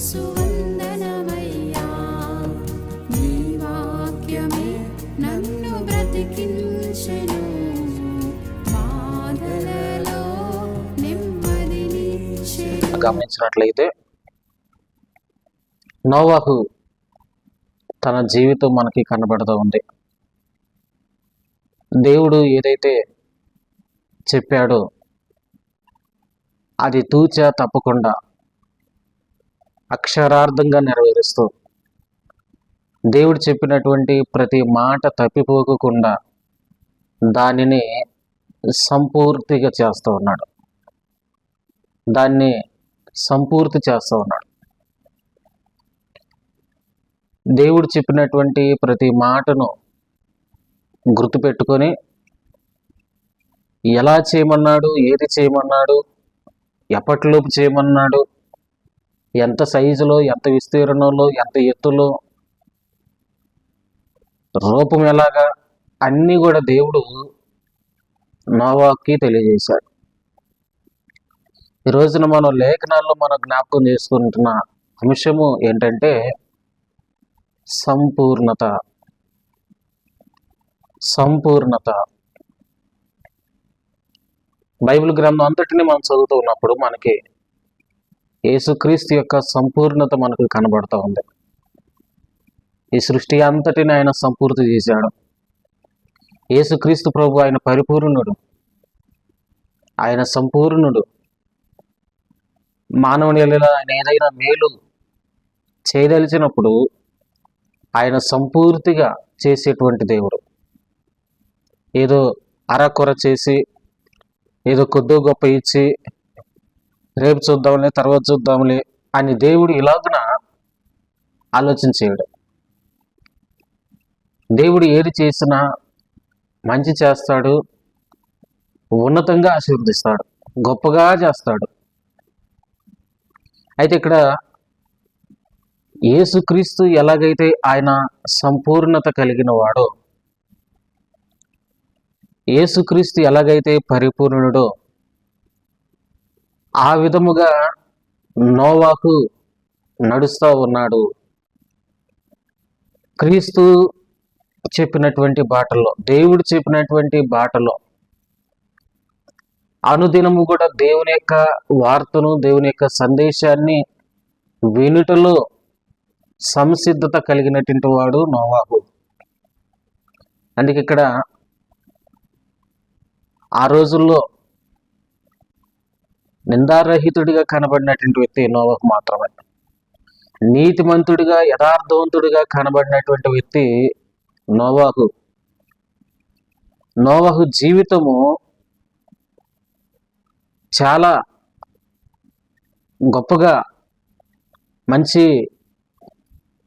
వందనమయ్యా. నీ వాక్యమే నన్ను బ్రతికించెను. గమనించినట్లయితే నోవాహు తన జీవితం మనకి కనబడుతూ ఉంది. దేవుడు ఏదైతే చెప్పాడో అది తూచా తప్పకుండా అక్షరార్థంగా నెరవేరుస్తూ దేవుడు చెప్పినటువంటి ప్రతి మాట తప్పిపోకుండా దానిని సంపూర్తిగా చేస్తూ ఉన్నాడు. దాన్ని సంపూర్తి చేస్తూ ఉన్నాడు. దేవుడు చెప్పినటువంటి ప్రతి మాటను గుర్తుపెట్టుకొని ఎలా చేయమన్నాడు ఏది చేయమన్నాడు ఎప్పటిలోపు చేయమన్నాడు ఎంత సైజులో ఎంత విస్తీర్ణంలో ఎంత ఎత్తులో రూపం ఎలాగా అన్నీ కూడా దేవుడు నోవాకి తెలియజేశాడు. ఈ రోజున మనం లేఖనాల్లో మనం జ్ఞాపకం చేసుకుంటున్న అంశము ఏంటంటే సంపూర్ణత. సంపూర్ణత. బైబిల్ గ్రంథం అంతటిని మనం చదువుతూ ఉన్నప్పుడు మనకి యేసుక్రీస్తు యొక్క సంపూర్ణత మనకు కనబడుతూ ఉంది. ఈ సృష్టి అంతటిని ఆయన సంపూర్తి చేశాడు. యేసుక్రీస్తు ప్రభు ఆయన పరిపూర్ణుడు. ఆయన సంపూర్ణుడు. మానవుని ఆయన ఏదైనా మేలు చేయదలిచినప్పుడు ఆయన సంపూర్తిగా చేసేటువంటి దేవుడు. ఏదో అరకొర చేసి ఏదో కొద్దో గొప్ప ఇచ్చి రేపు చూద్దాంలే తర్వాత చూద్దాంలే అని దేవుడు ఇలాగున ఆలోచన చేయడు. దేవుడు ఏది చేసినా మంచి చేస్తాడు ఉన్నతంగా ఆశీర్వదిస్తాడు గొప్పగా చేస్తాడు. అయితే ఇక్కడ యేసుక్రీస్తు ఎలాగైతే ఆయన సంపూర్ణత కలిగిన వాడో యేసుక్రీస్తు ఎలాగైతే పరిపూర్ణుడో ఆ విధముగా నోవాకు నడుస్తూ ఉన్నాడు. క్రీస్తు చెప్పినటువంటి బాటలో దేవుడు చెప్పినటువంటి బాటలో. అనుదినము కూడా దేవుని యొక్క వార్తను దేవుని యొక్క సందేశాన్ని వినుటలో సంసిద్ధత కలిగినటువంటి వాడు నోవాహు అందుకే ఇక్కడ ఆ రోజుల్లో నిందారహితుడిగా కనబడినటువంటి వ్యక్తి నోవాహు మాత్రమే. నీతిమంతుడిగా యథార్థవంతుడిగా కనబడినటువంటి వ్యక్తి నోవాహు నోవాహు జీవితము చాలా గొప్పగా మంచి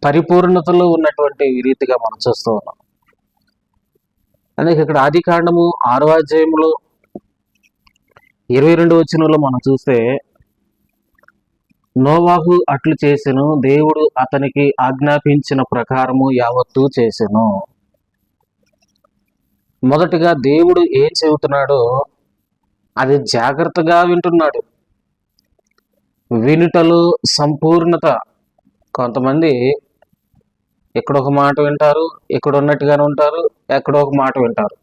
పరిపూర్ణతలో ఉన్నటువంటి రీతిగా మనం చూస్తూ ఉన్నాం. అందుకే ఇక్కడ ఆది కాండము ఆరో అధ్యాయంలో ఇరవై రెండు వచ్చినలో మనం చూస్తే నోవాహు అట్లు చేసెను దేవుడు అతనికి ఆజ్ఞాపించిన ప్రకారము యావత్తు చేసెను. మొదటిగా దేవుడు ఏం చెబుతున్నాడో అది జాగ్రత్తగా వింటున్నాడు. వినుటలో సంపూర్ణత. కొంతమంది ఇక్కడ ఒక మాట వింటారు ఇక్కడ ఉన్నట్టుగానే ఉంటారు ఎక్కడో ఒక మాట వింటారు.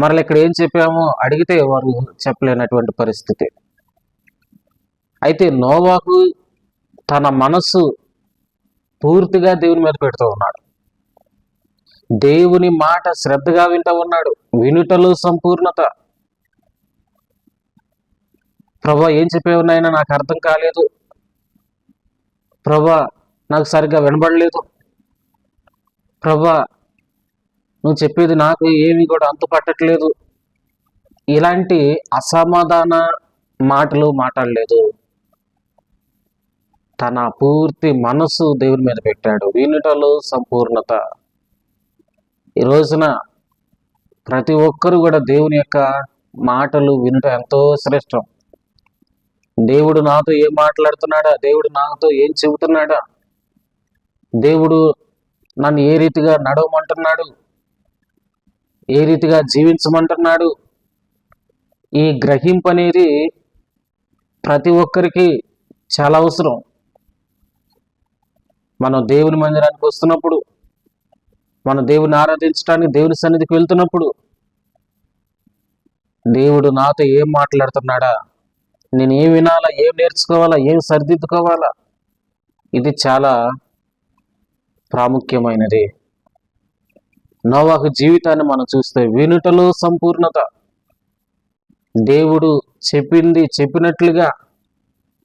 మరలా ఇక్కడ ఏం చెప్పామో అడిగితే వారు చెప్పలేనటువంటి పరిస్థితి. అయితే నోవాకు తన మనస్సు పూర్తిగా దేవుని మీద పెడుతూ ఉన్నాడు. దేవుని మాట శ్రద్ధగా వింటూ ఉన్నాడు. వినుటలో సంపూర్ణత. ప్రభా ఏం చెప్పేవి నాయన? నాకు అర్థం కాలేదు. ప్రభా నాకు సరిగ్గా వినబడలేదు. ప్రభా నువ్వు చెప్పేది నాకు ఏమీ కూడా అంతు పట్టట్లేదు ఇలాంటి అసమాధాన మాటలు మాట్లాడలేదు. తన పూర్తి మనసు దేవుని మీద పెట్టాడు. వినుటలో సంపూర్ణత. ఈ రోజున ప్రతి ఒక్కరు కూడా దేవుని యొక్క మాటలు వినుట ఎంతో శ్రేష్టం. దేవుడు నాతో ఏం మాట్లాడుతున్నాడా? దేవుడు నాతో ఏం చెబుతున్నాడా? దేవుడు నన్ను ఏ రీతిగా నడవమంటున్నాడు? ఏ రీతిగా జీవించమంటున్నాడు? ఈ గ్రహింపు అనేది ప్రతి ఒక్కరికి చాలా అవసరం. మనం దేవుని మందిరానికి వస్తున్నప్పుడు మనం దేవుని ఆరాధించడానికి దేవుని సన్నిధికి వెళ్తున్నప్పుడు దేవుడు నాతో ఏం మాట్లాడుతున్నాడా? నేను ఏం వినాలా? ఏం నేర్చుకోవాలా? ఏం సరిదిద్దుకోవాలా? ఇది చాలా ప్రాముఖ్యమైనది. నోవాహు జీవితాన్ని మనం చూస్తే వినుటలో సంపూర్ణత. దేవుడు చెప్పింది చెప్పినట్లుగా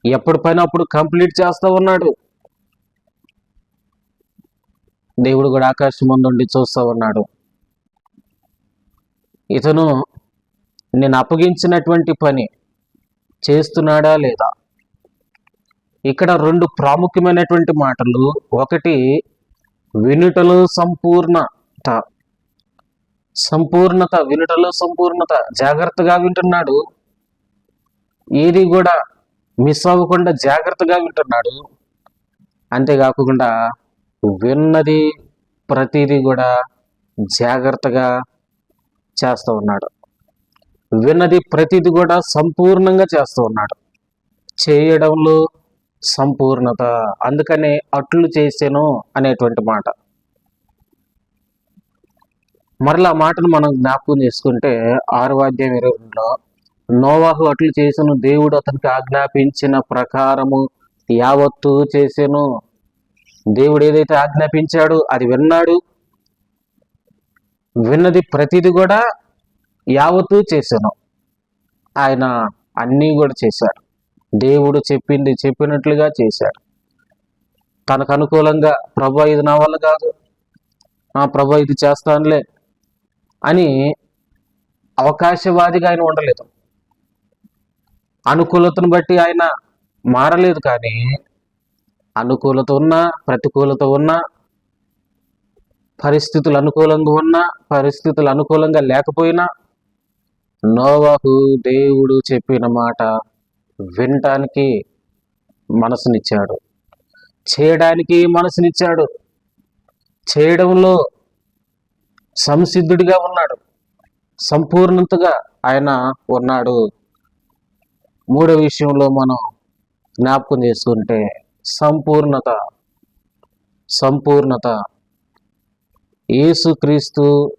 ఎప్పటి పైన అప్పుడు కంప్లీట్ చేస్తూ ఉన్నాడు. దేవుడు కూడా ఆకాశం ముందుండి చూస్తూ ఉన్నాడు. ఇతను నేను అప్పగించినటువంటి పని చేస్తున్నాడా లేదా? ఇక్కడ రెండు ప్రాముఖ్యమైనటువంటి మాటలు. ఒకటి వినుటలో సంపూర్ణ సంపూర్ణత సంపూర్ణత వినుటలో సంపూర్ణత. జాగ్రత్తగా వింటున్నాడు. ఏది కూడా మిస్ అవ్వకుండా జాగ్రత్తగా వింటున్నాడు. అంతేకాకుండా విన్నది ప్రతిదీ కూడా జాగ్రత్తగా చేస్తూ ఉన్నాడు. విన్నది ప్రతిదీ కూడా సంపూర్ణంగా చేస్తూ ఉన్నాడు. చేయడంలో సంపూర్ణత. అందుకనే అట్లు చేసాను అనేటువంటి మాట. మరలా ఆ మాటను మనం జ్ఞాపకం చేసుకుంటే ఆరువాద్యం అధ్యాయం ఇరవై రెండులో నోవాహు అట్లు చేసిన దేవుడు అతనికి ఆజ్ఞాపించిన ప్రకారము యావత్తు చేసాను. దేవుడు ఏదైతే ఆజ్ఞాపించాడో అది విన్నాడు. విన్నది ప్రతిది కూడా యావత్తు చేశాను ఆయన అన్నీ కూడా చేశాడు. దేవుడు చెప్పింది చెప్పినట్లుగా చేశాడు. తనకు అనుకూలంగా ప్రభా ఇది నా వల్ల కాదు. ఆ ప్రభా ఇది చేస్తానులే. అని అవకాశవాదిగా ఆయన ఉండలేదు. అనుకూలతను బట్టి ఆయన మారలేదు కానీ అనుకూలత ఉన్నా ప్రతికూలత ఉన్నా పరిస్థితులు అనుకూలంగా ఉన్నా పరిస్థితులు అనుకూలంగా లేకపోయినా నోవాహు దేవుడు చెప్పిన మాట వినటానికి మనసునిచ్చాడు. చేయడానికి మనసునిచ్చాడు. చేయడంలో సంసిద్ధుడిగా ఉన్నాడు. సంపూర్ణతగా ఆయన ఉన్నాడు. మూడో విషయంలో మనం జ్ఞాపకం చేసుకుంటే సంపూర్ణత సంపూర్ణత. యేసుక్రీస్తు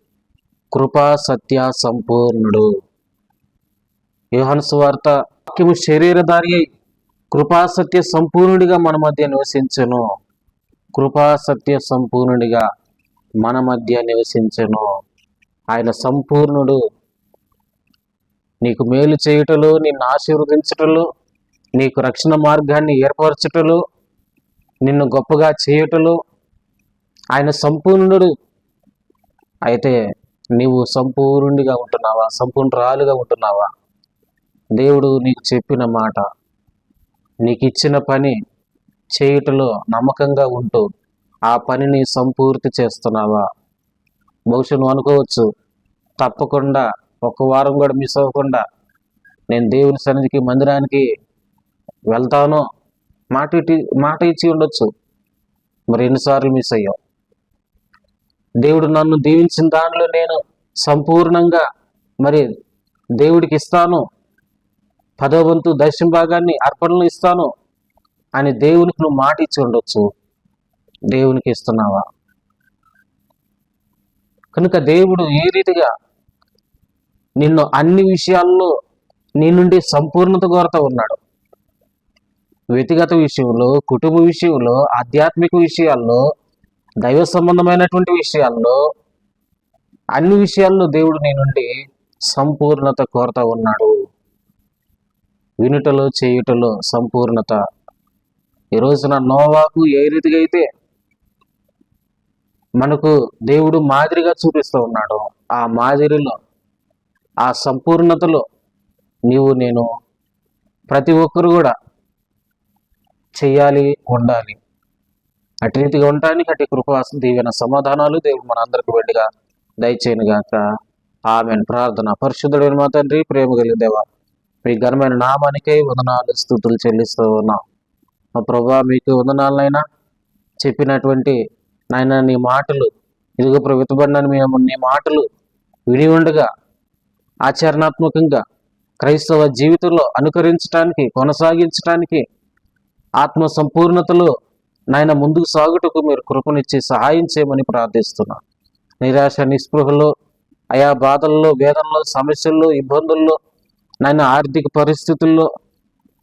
కృపా సత్య సంపూర్ణుడు. యోహాను వార్త వాక్యము శరీరధారి అయి కృపా సత్య సంపూర్ణుడిగా మన మధ్య నివసించను. కృపా సత్య సంపూర్ణుడిగా మన మధ్య నివసించను. ఆయన సంపూర్ణుడు. నీకు మేలు చేయుటలో నిన్ను ఆశీర్వదించటలో నీకు రక్షణ మార్గాన్ని ఏర్పరచుటలో నిన్ను గొప్పగా చేయుటలో ఆయన సంపూర్ణుడు. అయితే నీవు సంపూర్ణుడిగా ఉంటున్నావా? సంపూర్ణరాలుగా ఉంటున్నావా? దేవుడు నీకు చెప్పిన మాట నీకు ఇచ్చిన పని చేయుటలో నమ్మకంగా ఉంటూ. ఆ పనిని సంపూర్తి చేస్తున్నావా? బహుశా నువ్వు అనుకోవచ్చు తప్పకుండా ఒక వారం కూడా మిస్ అవ్వకుండా నేను దేవుని సన్నిధికి మందిరానికి వెళ్తాను? మాట మాట ఇచ్చి ఉండొచ్చు. మరి ఎన్నిసార్లు మిస్ అయ్యావు? దేవుడు నన్ను దీవించిన దానిలో నేను సంపూర్ణంగా మరి దేవుడికి ఇస్తాను. పదో వంతు దశం భాగాన్ని అర్పణలు ఇస్తాను. అని దేవునికి నువ్వు మాట ఇచ్చి ఉండొచ్చు. దేవునికి ఇస్తున్నావా? కనుక దేవుడు ఏ రీతిగా నిన్ను అన్ని విషయాల్లో నీ నుండి సంపూర్ణత కోరత ఉన్నాడు? వ్యక్తిగత విషయంలో కుటుంబ విషయంలో ఆధ్యాత్మిక విషయాల్లో దైవ సంబంధమైనటువంటి విషయాల్లో అన్ని విషయాల్లో దేవుడు నీ నుండి సంపూర్ణత కోరత ఉన్నాడు. వినుటలో చేయుటలో సంపూర్ణత. ఈ రోజున నోవాకు ఏ రీతిగా అయితే మనకు దేవుడు మాదిరిగా చూపిస్తూ ఉన్నాడు. ఆ మాదిరిలో ఆ సంపూర్ణతలో నీవు నేను ప్రతి ఒక్కరు కూడా చేయాలి ఉండాలి. అటు రీతిగా ఉండటానికి అటు కృప దీవెన సమాధానాలు దేవుడు మనందరికి వెళ్ళిగా వెండిగా దయచేయను గాక. ఆమె ప్రార్థన. పరిశుద్ధుడైన మా తండ్రి ప్రేమ కలిగిన మీ ఘనమైన నామానికే వందనాలు స్థుతులు చెల్లిస్తూ ఉన్నాం. మా ప్రభా మీకు వందనాలనైనా చెప్పినటువంటి నాయన నీ మాటలు. ఇదిగో ప్రభుత్వబడినని మేము. నీ మాటలు విని ఉండగా. ఆచరణాత్మకంగా క్రైస్తవ జీవితంలో అనుకరించడానికి కొనసాగించడానికి ఆత్మ సంపూర్ణతలో నాయన ముందుకు సాగుటకు మీరు కృపనిచ్చి సహాయం చేయమని ప్రార్థిస్తున్నాను నిరాశ నిస్పృహలో ఆయా బాధల్లో వేదనలో సమస్యల్లో ఇబ్బందుల్లో నాయన ఆర్థిక పరిస్థితుల్లో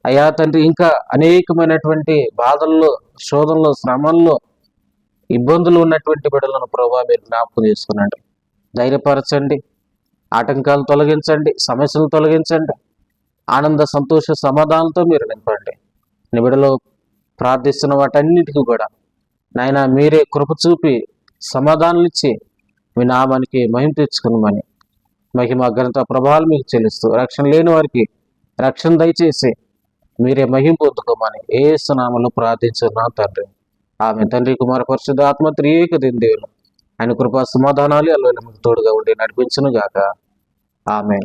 అయా తండ్రి ఇంకా అనేకమైనటువంటి బాధల్లో శోధనలో శ్రమల్లో ఇబ్బందులు ఉన్నటువంటి బిడ్డలను ప్రభావ మీరు జ్ఞాపకం చేసుకునండి. ధైర్యపరచండి. ఆటంకాలు తొలగించండి. సమస్యలు తొలగించండి. ఆనంద సంతోష సమాధానంతో మీరు నింపండి. నిబిడలో ప్రార్థిస్తున్న వాటన్నిటికీ కూడా నాయన మీరే కృప చూపి సమాధానాలు ఇచ్చి మీ నామానికి మహిమ తెచ్చుకున్నామని మహిమ ఘనత ప్రభావాలు మీకు చెల్లిస్తూ రక్షణ లేని వారికి రక్షణ దయచేసి మీరే మహిం పొందుకోమని ఏ స్నామంలో ప్రార్థించున్నాం తండ్రి. ఆమె తండ్రి కుమార పరిశుద్ధాత్మ త్రియేక దేవులు ఆయన కృపా సమాధానాలు అల్లు మీకు తోడుగా ఉండి నడిపించును గాక ఆమె